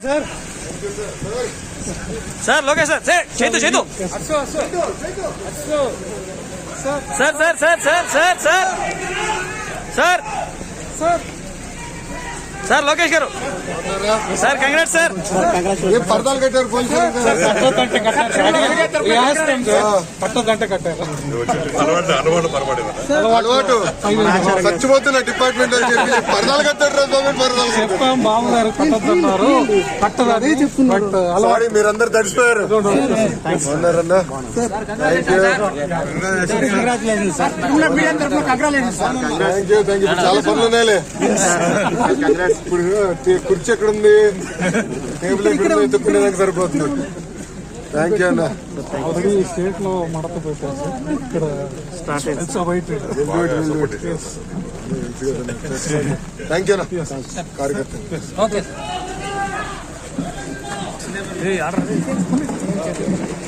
Sir sir Lokesh sir చేతు చేతు. అచ్చో అచ్చో చేతు sir sir sir sir sir sir sir sir Lokesh గారు సార్ కంగ్రాట్ సార్ ఏం పరదాలు కట్టారు పోలీసులు చచ్చిపోతున్న డిపార్ట్మెంట్ పరదాలు కట్టదు అది. బట్ మీరందరు తడిసిపోయారు. చాలా పనులు ఉన్నాయిలే. ఇప్పుడు కుర్చీ ఎక్కడుంది? టేబుల్ ఎక్కడ సరిపోతుంది. థ్యాంక్ యూ అన్న ఆల్రెడీ స్టేట్ లో మడత పెట్టారు ఇక్కడ స్టార్ట్ బయట థ్యాంక్ యూ అన్న కార్యకర్త ఓకే